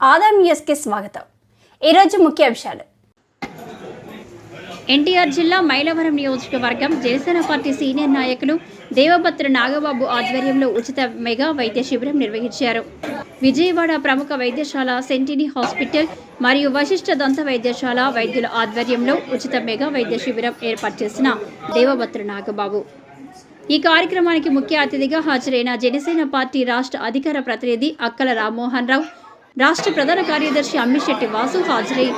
ఆదాం న్యూస్కి స్వాగతం. ఈరోజు ముఖ్య విషయాలు ఎన్టీఆర్ జిల్లా మైలవరం నియోజకవర్గం జనసేన పార్టీ సీనియర్ నాయకులు దేవభద్ర నాగబాబు ఆధ్వర్యంలో ఉచిత మెగా వైద్య శిబిరం నిర్వహించారు. విజయవాడ ప్రముఖ వైద్యశాల సెంటినీ హాస్పిటల్ మరియు వశిష్ఠ దంత వైద్యశాల వైద్యుల ఆధ్వర్యంలో ఉచిత మెగా వైద్య శిబిరం ఏర్పాటు చేసిన దేవభద్ర నాగబాబు. ఈ కార్యక్రమానికి ముఖ్య అతిథిగా హాజరైన జనసేన పార్టీ రాష్ట్ర అధికార ప్రతినిధి అక్కల రామ్మోహన్ రావు రాష్ట్ర ప్రధాన కార్యదర్శి అమ్మిశెట్టి వాసు హాజరై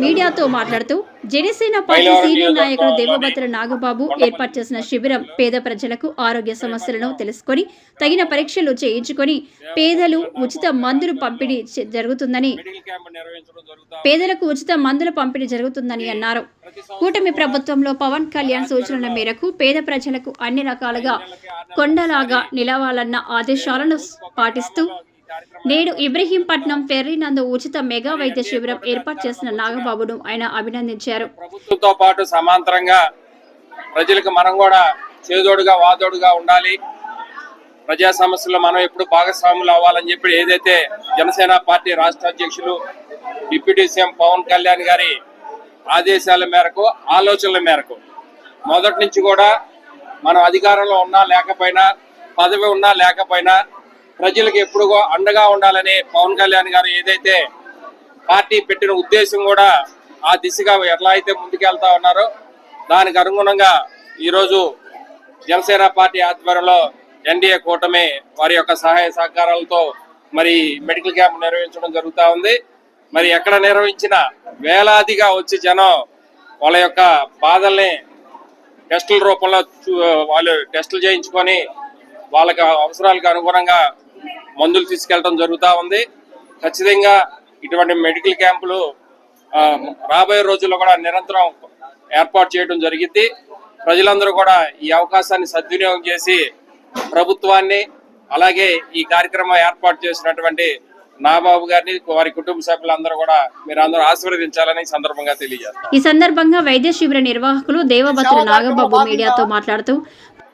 మీడియాతో మాట్లాడుతూ జనసేన పార్టీ సీనియర్ నాయకుడు దేవభద్ర నాగబాబు ఏర్పాటు చేసిన శిబిరం పేద ప్రజలకు ఆరోగ్య సమస్యలను తెలుసుకొని తగిన పరీక్షలు చేయించుకొని పేదలు ఉచిత మందులు పంపిణీ జరుగుతుందని పేదలకు ఉచిత మందుల పంపిణీ జరుగుతుందని అన్నారు. కూటమి ప్రభుత్వంలో పవన్ కళ్యాణ్ సూచనల మేరకు పేద ప్రజలకు అన్ని రకాలుగా కొండలాగా నిలవాలన్న ఆదేశాలను పాటిస్తూ నేడు ఇబ్రహీంపట్నం ఫెర్రీ నందు ఉచిత మెగా వైద్య శిబిరం ఏర్పాటు చేసిన నాగబాబును ఆయన అభినందించారు. ప్రభుత్వంతో పాటు సమాంతరంగా ప్రజలకు మనం కూడా చేదోడుగా వాదోడుగా ఉండాలి. ప్రజా సమస్యల్లో మనం ఎప్పుడు భాగస్వాములు అవ్వాలని చెప్పి ఏదైతే జనసేన పార్టీ రాష్ట్ర అధ్యక్షులు డిప్యూటీ సీఎం పవన్ కళ్యాణ్ గారి ఆదేశాల మేరకు ఆలోచనల మేరకు మొదటి నుంచి కూడా మనం అధికారంలో ఉన్నా లేకపోయినా పదవి ఉన్నా లేకపోయినా ప్రజలకు ఎప్పుడు అండగా ఉండాలని పవన్ కళ్యాణ్ గారు ఏదైతే పార్టీ పెట్టిన ఉద్దేశం కూడా ఆ దిశగా ఎట్లా అయితే ముందుకెళ్తా ఉన్నారో దానికి అనుగుణంగా ఈరోజు జనసేన పార్టీ ఆధ్వర్యంలో ఎన్డీఏ కూటమి వారి యొక్క సహాయ సహకారాలతో మరి మెడికల్ క్యాంప్ నిర్వహించడం జరుగుతూ ఉంది. మరి ఎక్కడ నిర్వహించిన వేలాదిగా వచ్చి జనం వాళ్ళ యొక్క బాధల్ని టెస్టుల రూపంలో చూ- వాళ్ళు టెస్టులు చేయించుకొని వాళ్ళకి అవసరాలకు అనుగుణంగా మందులు తీసుకెళ్ళడం జరుగుతూ ఉంది. ఖచ్చితంగా ఇటువంటి మెడికల్ క్యాంపులు రాబోయే రోజుల్లో కూడా నిరంతరం ఏర్పాటు చేయడం జరిగింది. ప్రజలందరూ కూడా ఈ అవకాశాన్ని సద్వినియోగం చేసి ప్రభుత్వాన్ని అలాగే ఈ కార్యక్రమం ఏర్పాటు చేసినటువంటి నాబాబు గారిని వారి కుటుంబ సభ్యులందరూ కూడా మీరు అందరూ ఆశీర్వదించాలని సందర్భంగా తెలియజేస్తాం. ఈ సందర్భంగా వైద్య శిబిర నిర్వాహకులు దేవభద్ర నాగబాబు మీడియాతో మాట్లాడుతూ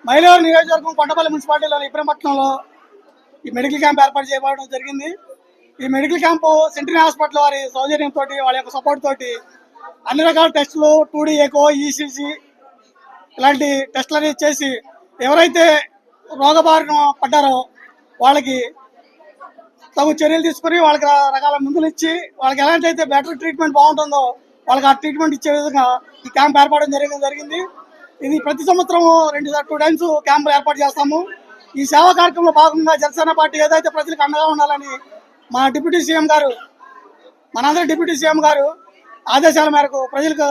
మైలవరం నియోజకవర్గం కొండపల్లి మున్సిపాలిటీలోని ఇబ్రహంపట్నంలో ఈ మెడికల్ క్యాంప్ ఏర్పాటు చేయబడడం జరిగింది. ఈ మెడికల్ క్యాంపు సెంట్రీ హాస్పిటల్ వారి సౌజన్యంతో వాళ్ళ యొక్క సపోర్ట్ తోటి అన్ని రకాల టెస్టులు టూడీ ఎకో ఈసీజీ ఇలాంటి టెస్టులు అనేది చేసి ఎవరైతే రోగబారిన పడ్డారో వాళ్ళకి తగు చర్యలు తీసుకుని వాళ్ళకి రకాల మందులు ఇచ్చి వాళ్ళకి ఎలాంటి అయితే బెటర్ ట్రీట్మెంట్ బాగుంటుందో వాళ్ళకి ఆ ట్రీట్మెంట్ ఇచ్చే విధంగా ఈ క్యాంప్ ఏర్పాటు జరిగింది జరిగింది. ఇది ప్రతి సంవత్సరం రెండు టూ టైమ్స్ క్యాంపులు ఏర్పాటు చేస్తాము. ఈ సేవా కార్యక్రమంలో భాగంగా జనసేన పార్టీ ఏదైతే ప్రజలకు అండగా ఉండాలని మా డిప్యూటీ సీఎం గారు మనందరి డిప్యూటీ సీఎం గారు ఆదేశాల మేరకు ప్రజలకు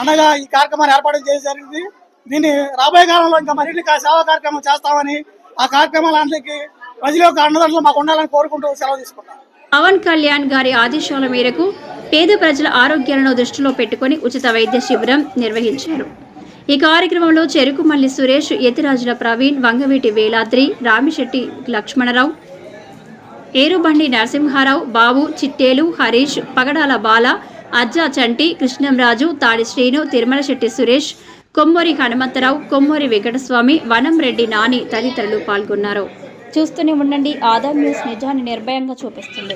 అండగా ఈ కార్యక్రమాన్ని ఏర్పాటు చేసి జరిగింది. దీన్ని రాబోయే కాలంలో ఇంకా మరిన్ని సేవా కార్యక్రమం చేస్తామని ఆ కార్యక్రమాలన్నిటికీ ప్రజల యొక్క అండదండలు మాకు ఉండాలని కోరుకుంటూ సెలవు తీసుకుంటాం పవన్ కళ్యాణ్ గారి ఆదేశాల మేరకు పేద ప్రజల ఆరోగ్యాలను దృష్టిలో పెట్టుకొని ఉచిత వైద్య శిబిరం నిర్వహించారు. ఈ కార్యక్రమంలో చెరుకుమల్లి సురేష్ యతిరాజుల ప్రవీణ్ వంగవీటి వేలాద్రి రామిశెట్టి లక్ష్మణరావు ఏరుబండి నరసింహారావు బాబు చిట్టేలు హరీష్ పగడాల బాల అజ్జా చంటి కృష్ణంరాజు తాడి శ్రీను తిరుమల శెట్టి సురేష్ కొమ్మూరి హనుమంతరావు కొమ్మూరి వెంకటస్వామి వనంరెడ్డి నాని తదితరులు పాల్గొన్నారు. చూస్తూనే ఉండండి. ఆదాం న్యూస్ నిజాన్ని నిర్భయంగా చూపిస్తుంది.